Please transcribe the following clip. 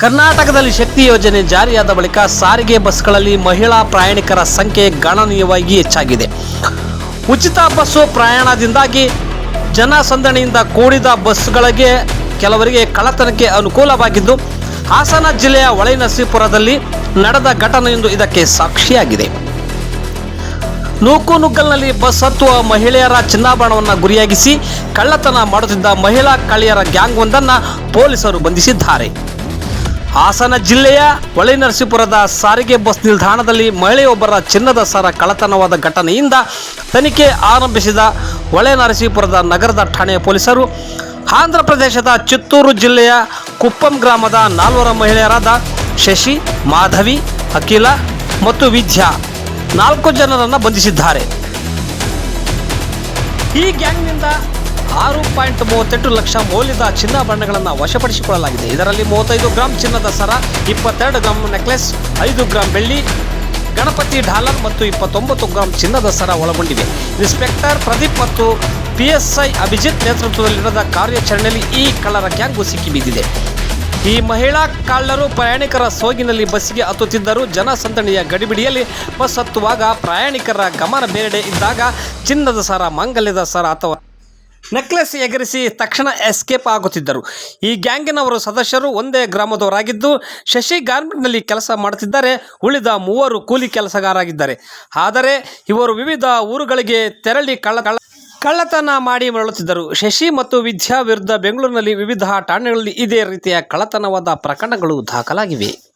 ಕರ್ನಾಟಕದಲ್ಲಿ ಶಕ್ತಿ ಯೋಜನೆ ಜಾರಿಯಾದ ಬಳಿಕ ಸಾರಿಗೆ ಬಸ್ಗಳಲ್ಲಿ ಮಹಿಳಾ ಪ್ರಯಾಣಿಕರ ಸಂಖ್ಯೆ ಗಣನೀಯವಾಗಿ ಹೆಚ್ಚಾಗಿದೆ. ಉಚಿತ ಬಸ್ಸು ಪ್ರಯಾಣದಿಂದಾಗಿ ಜನಸಂದಣಿಯಿಂದ ಕೂಡಿದ ಬಸ್ಗಳಿಗೆ ಕೆಲವರಿಗೆ ಕಳ್ಳತನಕ್ಕೆ ಅನುಕೂಲವಾಗಿದ್ದು, ಹಾಸನ ಜಿಲ್ಲೆಯ ಹೊಳೆನರಸೀಪುರದಲ್ಲಿ ನಡೆದ ಘಟನೆಯೊಂದು ಇದಕ್ಕೆ ಸಾಕ್ಷಿಯಾಗಿದೆ. ನೂಕುನುಗ್ಗಲ್ನಲ್ಲಿ ಬಸ್ ಹತ್ತುವ ಮಹಿಳೆಯರ ಚಿನ್ನಾಭರಣವನ್ನು ಗುರಿಯಾಗಿಸಿ ಕಳ್ಳತನ ಮಾಡುತ್ತಿದ್ದ ಮಹಿಳಾ ಕಳೆಯರ ಗ್ಯಾಂಗ್ ಒಂದನ್ನು ಪೊಲೀಸರು ಬಂಧಿಸಿದ್ದಾರೆ. ಹಾಸನ ಜಿಲ್ಲೆಯ ಹೊಳೆನರಸೀಪುರದ ಸಾರಿಗೆ ಬಸ್ ನಿಲ್ದಾಣದಲ್ಲಿ ಮಹಿಳೆಯೊಬ್ಬರ ಚಿನ್ನದ ಸರ ಕಳತನವಾದ ಘಟನೆಯಿಂದ ತನಿಖೆ ಆರಂಭಿಸಿದ ಹೊಳೆನರಸೀಪುರದ ನಗರದ ಠಾಣೆಯ ಪೊಲೀಸರು. ಆಂಧ್ರ ಪ್ರದೇಶದ ಚಿತ್ತೂರು ಜಿಲ್ಲೆಯ ಕುಪ್ಪಂ ಗ್ರಾಮದ ನಾಲ್ವರ ಮಹಿಳೆಯರಾದ ಶಶಿ, ಮಾಧವಿ, ಅಖಿಲ ಮತ್ತು ವಿದ್ಯಾ ನಾಲ್ಕು ಜನರನ್ನು ಬಂಧಿಸಿದ್ದಾರೆ. ಈ ಗ್ಯಾಂಗ್ನಿಂದ ಆರು ಪಾಯಿಂಟ್ ಮೂವತ್ತೆಂಟು ಲಕ್ಷ ಮೌಲ್ಯದ ಚಿನ್ನಾಭರಣಗಳನ್ನು ವಶಪಡಿಸಿಕೊಳ್ಳಲಾಗಿದೆ. ಇದರಲ್ಲಿ ಮೂವತ್ತೈದು ಗ್ರಾಂ ಚಿನ್ನದ ಸರ, ಇಪ್ಪತ್ತೆರಡು ಗ್ರಾಂ ನೆಕ್ಲೆಸ್, ಐದು ಗ್ರಾಂ ಬೆಳ್ಳಿ, ಗಣಪತಿ ಡಾಲರ್ ಮತ್ತು ಇಪ್ಪತ್ತೊಂಬತ್ತು ಗ್ರಾಂ ಚಿನ್ನದ ಸರ ಒಳಗೊಂಡಿವೆ. ಇನ್ಸ್ಪೆಕ್ಟರ್ ಪ್ರದೀಪ್ ಮತ್ತು ಪಿಎಸ್ಐ ಅಭಿಜಿತ್ ನೇತೃತ್ವದಲ್ಲಿ ನಡೆದ ಕಾರ್ಯಾಚರಣೆಯಲ್ಲಿ ಈ ಕಳ್ಳರ ಗ್ಯಾಂಗು ಸಿಕ್ಕಿಬಿದ್ದಿದೆ ಈ ಮಹಿಳಾ ಕಳ್ಳರು ಪ್ರಯಾಣಿಕರ ಸೋಗಿನಲ್ಲಿ ಬಸ್ಸಿಗೆ ಹತ್ತುತ್ತಿದ್ದರು ಜನಸಂದಣಿಯ ಗಡಿಬಿಡಿಯಲ್ಲಿ ಬಸ್ ಹತ್ತುವಾಗ ಪ್ರಯಾಣಿಕರ ಗಮನ ಬೇರೆಡೆ ಇದ್ದಾಗ ಚಿನ್ನದ ಸರ, ಮಾಂಗಲ್ಯದ ಸರ ಅಥವಾ ನೆಕ್ಲೆಸ್ ಎಗರಿಸಿ ತಕ್ಷಣ ಎಸ್ಕೇಪ್ ಆಗುತ್ತಿದ್ದರು. ಈ ಗ್ಯಾಂಗಿನವರು ಸದಸ್ಯರು ಒಂದೇ ಗ್ರಾಮದವರಾಗಿದ್ದು, ಶಶಿ ಗಾರ್ಮೆಂಟ್ನಲ್ಲಿ ಕೆಲಸ ಮಾಡುತ್ತಿದ್ದಾರೆ, ಉಳಿದ ಮೂವರು ಕೂಲಿ ಕೆಲಸಗಾರಾಗಿದ್ದಾರೆ ಆದರೆ, ಇವರು ವಿವಿಧ ಊರುಗಳಿಗೆ ತೆರಳಿ ಕಳ್ಳ ಕಳ್ಳ, ಕಳ್ಳತನ ಮಾಡಿ ಮರಳುತ್ತಿದ್ದರು. ಶಶಿ ಮತ್ತು ವಿದ್ಯಾ ವಿರುದ್ಧ ಬೆಂಗಳೂರಿನಲ್ಲಿ ವಿವಿಧ ಠಾಣೆಗಳಲ್ಲಿ ಇದೇ ರೀತಿಯ ಕಳ್ಳತನವಾದ ಪ್ರಕರಣಗಳು ದಾಖಲಾಗಿವೆ.